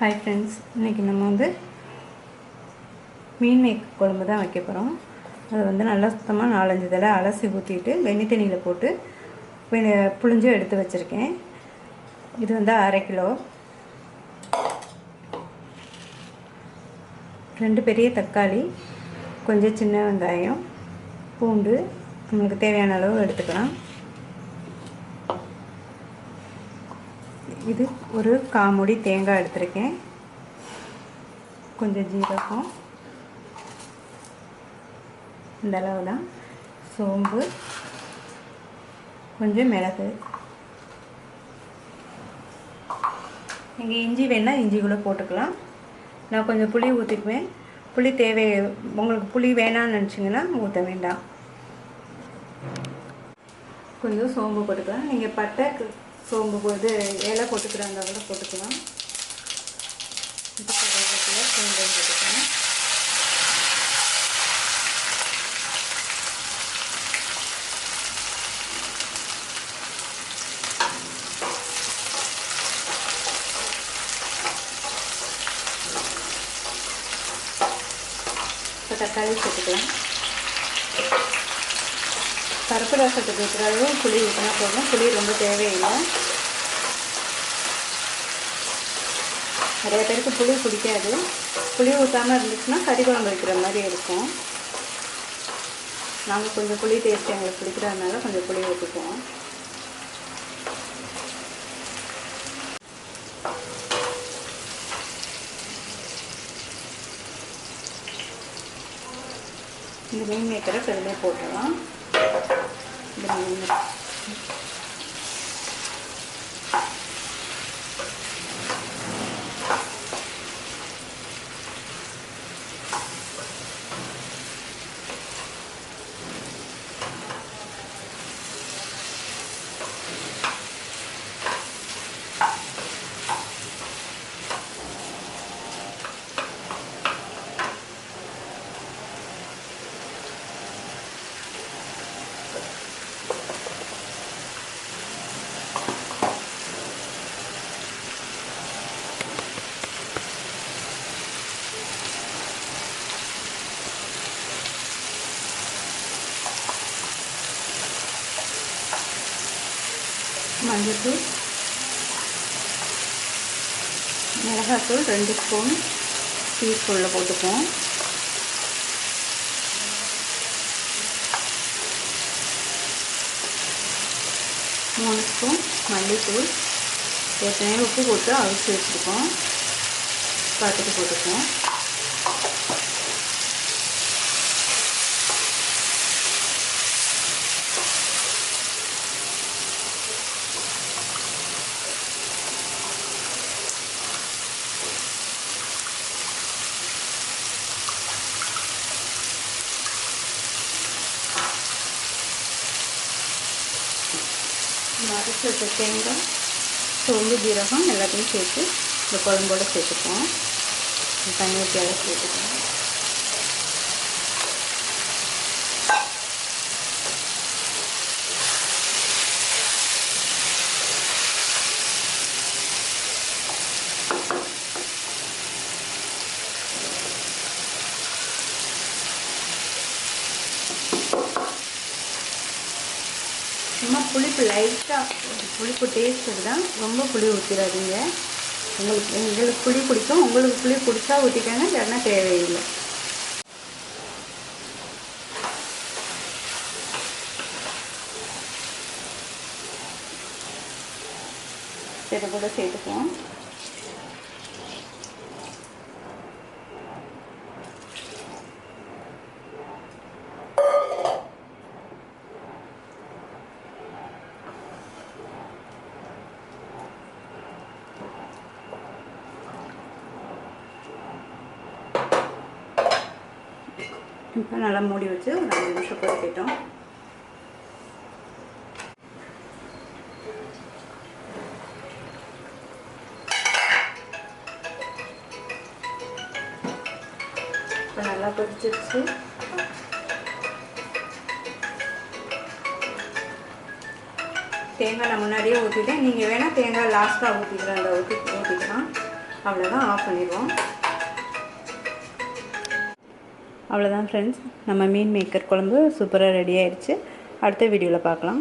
Hi friends இன்றைக்கி நம்ம வந்து மீன் மேக் குழம்பு தான் வைக்க போகிறோம் அதை வந்து நல்லா சுத்தமாக நாலஞ்சு தடவை அலசி ஊற்றிட்டு வெண்ணி தண்ணியில் போட்டு புளிஞ்சு புழிஞ்சு எடுத்து வச்சுருக்கேன். இது வந்து அரை கிலோ. ரெண்டு பெரிய தக்காளி கொஞ்சம் சின்ன வெங்காயம் பூண்டு நம்மளுக்கு தேவையான அளவு எடுத்துக்கலாம். இது ஒரு காமுடி தேங்காய் எடுத்திருக்கேன். கொஞ்சம் ஜீரகம். இந்த அளவு தான் சோம்பு. கொஞ்சம் மிளகு. நீங்கள் இஞ்சி வேணால் இஞ்சி கூட போட்டுக்கலாம். நான் கொஞ்சம் புளி ஊற்றிக்குவேன் புளி தேவை உங்களுக்கு புளி வேணாம்னு நினச்சிங்கன்னா ஊற்ற வேண்டாம். கொஞ்சம் சோம்பு போட்டுக்கலாம். நீங்கள் பட்டை சோம்பு போது இலை போட்டுக்கிறாங்க கூட போட்டுக்கலாம். இப்போ சோம்பு போட்டுக்கலாம். இப்போ தக்காளி போட்டுக்கலாம். பருப்பு ரசத்துக்கு இருக்கிற அளவு புளி ஊற்றினா போதும். புளி ரொம்ப தேவையில்லை. நிறைய பேருக்கு புளி பிடிக்காது. புளி ஊற்றாமல் இருந்துச்சுன்னா கறி குழம்பு வைக்கிற மாதிரி இருக்கும். நாங்கள் கொஞ்சம் புளி டேஸ்ட் எங்களுக்கு பிடிக்கிறதுனால கொஞ்சம் புளி ஊற்றுப்போம் இந்த மீன் மேக்கரை பெருமே போட்டுடலாம். இந்த மஞ்சத்தூள் மிளகாத்தூள் ரெண்டு ஸ்பூன் டீஸ்பூனில் போட்டுப்போம் மூணு ஸ்பூன் மல்லித்தூள் ஏற்கனவே உப்பு போட்டு அவிச்சு வச்சுருக்கோம். பார்த்துட்டு போட்டுப்போம் அரைச்சி வச்ச தேங்காய் சோம்பு ஜீரகம் எல்லாத்தையும் சேர்த்து இந்த குழம்போடு சேர்த்துப்போம் தண்ணி ஊற்றி சேர்த்துப்போம் சும்மா புளிப்பு லைட்டாக புளிப்பு டேஸ்ட்டுக்கு தான் ரொம்ப புளி ஊற்றிடாதீங்க உங்களுக்கு எங்களுக்கு புளி பிடிக்கும். உங்களுக்கு புளி பிடிச்சா ஊற்றிக்கங்க இல்லைன்னா தேவையில்லை. இதை கூட சேர்த்துக்குவோம். இப்போ நல்லா மூடி வச்சு ஒரு அஞ்சு நிமிஷம் கொதிக்கட்டும் இப்போ நல்லா கொதிச்சிருச்சு. தேங்காய் நான் முன்னாடியே ஊற்றிட்டேன் நீங்கள் வேணால் தேங்காய் லாஸ்ட்டாக ஊற்றிக்கலாம் அந்த ஊற்றி ஊற்றிக்கலாம் அவ்வளோதான் ஆஃப் பண்ணிடுவோம். அவ்வளோதான் ஃப்ரெண்ட்ஸ் நம்ம மீன் மேக்கர் குழம்பு சூப்பராக ரெடி ஆயிடுச்சு. அடுத்த வீடியோவில் பார்க்கலாம்.